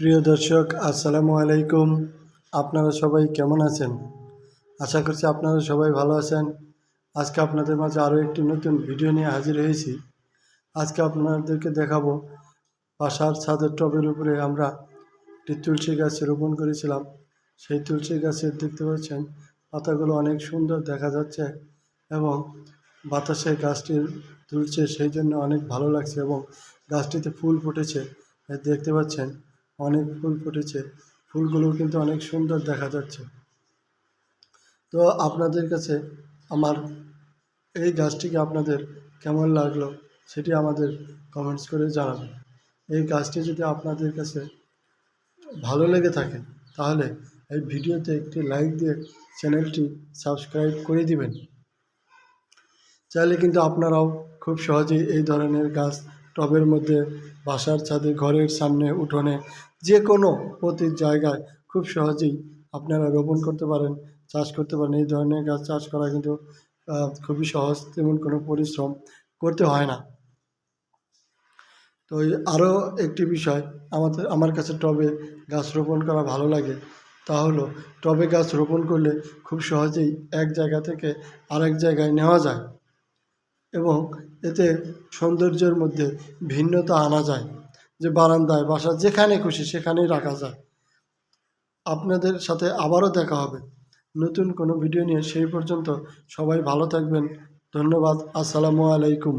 প্রিয় দর্শক, আসসালামু আলাইকুম। আপনারা সবাই কেমন আছেন? আশা করছি আপনারা সবাই ভালো আছেন। আজকে আপনাদের মাঝে আরও একটি নতুন ভিডিও নিয়ে হাজির হয়েছি। আজকে আপনাদেরকে দেখাবো, বাসার ছাদের টবের উপরে আমরা একটি তুলসী গাছ রোপণ করেছিলাম। সেই তুলসী গাছের দেখতে পাচ্ছেন, পাতাগুলো অনেক সুন্দর দেখা যাচ্ছে এবং বাতাসে গাছটি দুলছে সেই জন্য অনেক ভালো লাগছে এবং গাছটিতে ফুল ফুটেছে। দেখতে পাচ্ছেন অনেক ফুল ফুটেছে। ফুলগুলো কিন্তু অনেক সুন্দর দেখা যাচ্ছে। তো আপনাদের কাছে আমার এই গাছটিকে আপনাদের কেমন লাগল সেটি আমাদের কমেন্টস করে জানাবেন। এই গাছটি যদি আপনাদের কাছে ভালো লেগে থাকে তাহলে এই ভিডিওতে একটি লাইক দিয়ে চ্যানেলটি সাবস্ক্রাইব করে দিবেন। চাইলে কিন্তু আপনারাও খুব সহজেই এই ধরনের গাছ টবের মধ্যে বাসার ছাদে, ঘরের সামনে উঠোনে যে কোনো প্রতি জায়গায় খুব সহজেই আপনারা রোপণ করতে পারেন, চাষ করতে পারেন। এই ধরনের গাছ চাষ করা কিন্তু খুবই সহজ, তেমন কোনো পরিশ্রম করতে হয় না। তো আরও একটি বিষয় আমাদের, আমার কাছে টবে গাছ রোপণ করা ভালো লাগে, তা হলো টবে গাছ রোপণ করলে খুব সহজেই এক জায়গা থেকে আরেক জায়গায় নেওয়া যায়। এবং এতে সৌন্দর্যের মধ্যে ভিন্নতা আনা যায়। যে বারান্দায়, বাসা যেখানে খুশি সেখানেই রাখা যায়। আপনাদের সাথে আবারও দেখা হবে। নতুন কোনো ভিডিও নিয়ে সেই পর্যন্ত সবাই ভালো থাকবেন। ধন্যবাদ। আসসালামু আলাইকুম।